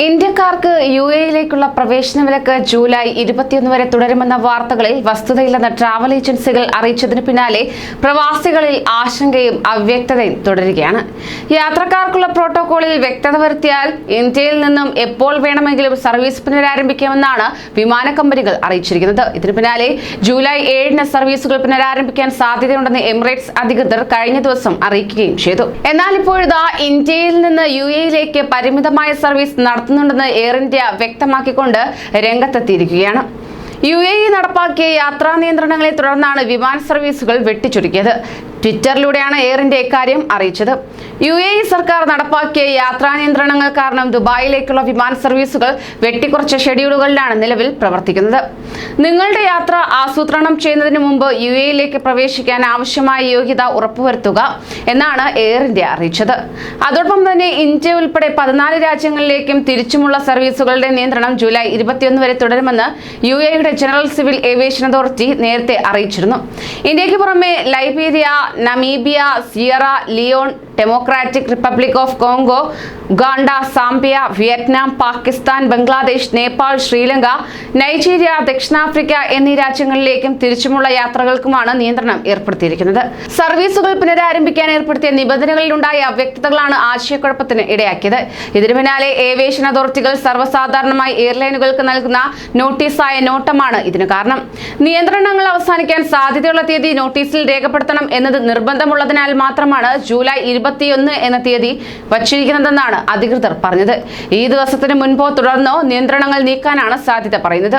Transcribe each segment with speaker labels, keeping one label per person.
Speaker 1: ഇന്ത്യക്കാർക്ക് യു എയിലേക്കുള്ള പ്രവേശന വിലക്ക് ജൂലൈ ഇരുപത്തിയൊന്ന് വരെ തുടരുമെന്ന വാർത്തകളിൽ വസ്തുതയില്ലെന്ന് ട്രാവൽ ഏജൻസികൾ അറിയിച്ചതിന് പിന്നാലെ പ്രവാസികളിൽ ആശങ്കയും അവ്യക്തതയും തുടരുകയാണ്. യാത്രക്കാർക്കുള്ള പ്രോട്ടോകോളിൽ വ്യക്തത വരുത്തിയാൽ ഇന്ത്യയിൽ നിന്നും എപ്പോൾ വേണമെങ്കിലും സർവീസ് പുനരാരംഭിക്കാമെന്നാണ് വിമാന കമ്പനികൾ അറിയിച്ചിരിക്കുന്നത്. ഇതിന് പിന്നാലെ ജൂലൈ ഏഴിന് സർവീസുകൾ പുനരാരംഭിക്കാൻ സാധ്യതയുണ്ടെന്ന് എമിറേറ്റ്സ് അധികൃതർ കഴിഞ്ഞ ദിവസം അറിയിക്കുകയും ചെയ്തു. എന്നാൽ ഇപ്പോഴിതാ ഇന്ത്യയിൽ നിന്ന് യു എയിലേക്ക് പരിമിതമായ സർവീസ് നടത്തുന്നുണ്ടെന്ന് എയർ ഇന്ത്യ വ്യക്തമാക്കിക്കൊണ്ട് രംഗത്തെത്തിയിരിക്കുകയാണ്. യു എ ഇ നടപ്പാക്കിയ യാത്രാ നിയന്ത്രണങ്ങളെ തുടർന്നാണ് വിമാന സർവീസുകൾ വെട്ടിച്ചുരുക്കിയത്. ട്വിറ്ററിലൂടെയാണ് എയർ ഇന്ത്യ ഇക്കാര്യം അറിയിച്ചത്. യു എ ഇ സർക്കാർ നടപ്പാക്കിയ യാത്രാ നിയന്ത്രണങ്ങൾ കാരണം ദുബായിലേക്കുള്ള വിമാന സർവീസുകൾ വെട്ടിക്കുറച്ച ഷെഡ്യൂളുകളിലാണ് നിലവിൽ പ്രവർത്തിക്കുന്നത്. നിങ്ങളുടെ യാത്ര ആസൂത്രണം ചെയ്യുന്നതിന് മുമ്പ് യു എയിലേക്ക് പ്രവേശിക്കാൻ ആവശ്യമായ യോഗ്യത ഉറപ്പുവരുത്തുക എന്നാണ് എയർ ഇന്ത്യ അറിയിച്ചത്. അതോടൊപ്പം തന്നെ ഇന്ത്യ ഉൾപ്പെടെ പതിനാല് രാജ്യങ്ങളിലേക്കും തിരിച്ചുമുള്ള സർവീസുകളുടെ നിയന്ത്രണം ജൂലൈ ഇരുപത്തിയൊന്ന് വരെ തുടരുമെന്ന് യു എയുടെ ജനറൽ സിവിൽ ഏവിയേഷൻ അതോറിറ്റി നേരത്തെ അറിയിച്ചിരുന്നു. ഇന്ത്യയ്ക്ക് പുറമെ Liberia Namibia Sierra Leone Democratic Republic of Congo Uganda Zambia Vietnam Pakistan Bangladesh Nepal Sri Lanka Nigeria ദക്ഷിണാഫ്രിക്ക എന്നീ രാജ്യങ്ങളിലേക്കും തിരിച്ചുമുള്ള യാത്രകൾക്കുമാണ് നിയന്ത്രണം ഏർപ്പെടുത്തിയിരിക്കുന്നത്. സർവീസുകൾ പുനരാരംഭിക്കാൻ ഏർപ്പെടുത്തിയ നിബന്ധനകളിലുണ്ടായ അവ്യക്തതകളാണ് ആശയക്കുഴപ്പത്തിന് ഇടയാക്കിയത്. ഇതിനു പിന്നാലെ ഏവിയേഷൻ അതോറിറ്റികൾ സർവസാധാരണമായി എയർലൈനുകൾക്ക് നൽകുന്ന നോട്ടീസായ നോട്ടമാണ് ഇതിന് കാരണം. നിയന്ത്രണങ്ങൾ അവസാനിക്കാൻ സാധ്യതയുള്ള തീയതി നോട്ടീസിൽ രേഖപ്പെടുത്തണം എന്നത് നിർബന്ധമുള്ളതിനാൽ മാത്രമാണ് ജൂലൈ ഇരുപത്തിയൊന്ന് എന്ന തീയതി വച്ചിരിക്കുന്നതെന്നാണ് അധികൃതർ പറഞ്ഞത്. ഈ ദിവസത്തിന് മുൻപോ തുടർന്നോ നിയന്ത്രണങ്ങൾ നീക്കാനാണ് സാധ്യത പറയുന്നത്.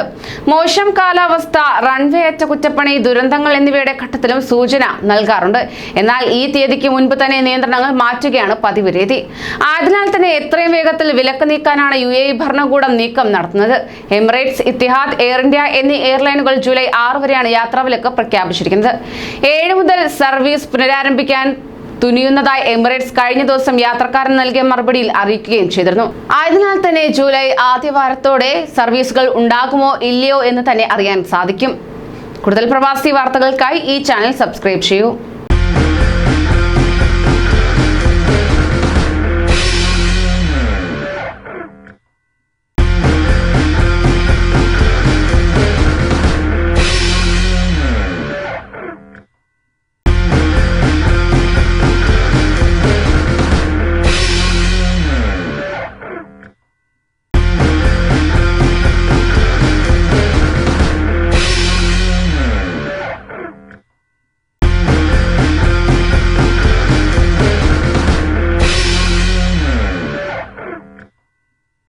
Speaker 1: മോശം കാലാവസ്ഥ റൺവേ അറ്റകുറ്റപ്പണി ദുരന്തങ്ങൾ എന്നിവയുടെ ഘട്ടത്തിലും സൂചന നൽകാറുണ്ട്. എന്നാൽ ഈ തീയതിക്ക് മുൻപ് തന്നെ നിയന്ത്രണങ്ങൾ മാറ്റുകയാണ് പതിവ് രീതി. അതിനാൽ തന്നെ എത്രയും വേഗത്തിൽ വിലക്ക് നീക്കാനാണ് യു എ ഭരണകൂടം നീക്കം നടത്തുന്നത്. എമിറേറ്റ്സ് ഇത്തിഹാദ് എയർ ഇന്ത്യ എന്നീ എയർലൈനുകൾ ജൂലൈ ആറ് വരെയാണ് യാത്രാവിലക്ക് പ്രഖ്യാപിച്ചിരിക്കുന്നത്. ഏഴ് മുതൽ സർവീസ് പുനരാരംഭിക്കാൻ തുനിയുന്നതായി എമിറേറ്റ്സ് കഴിഞ്ഞ ദിവസം യാത്രക്കാരൻ നൽകിയ മറുപടിയിൽ അറിയിക്കുകയും ചെയ്തിരുന്നു. ആയതിനാൽ തന്നെ ജൂലൈ ആദ്യവാരത്തോടെ സർവീസുകൾ ഉണ്ടാകുമോ ഇല്ലയോ എന്ന് തന്നെ അറിയാൻ സാധിക്കും. കൂടുതൽ പ്രവാസി വാർത്തകൾക്കായി ഈ ചാനൽ സബ്സ്ക്രൈബ് ചെയ്യൂ.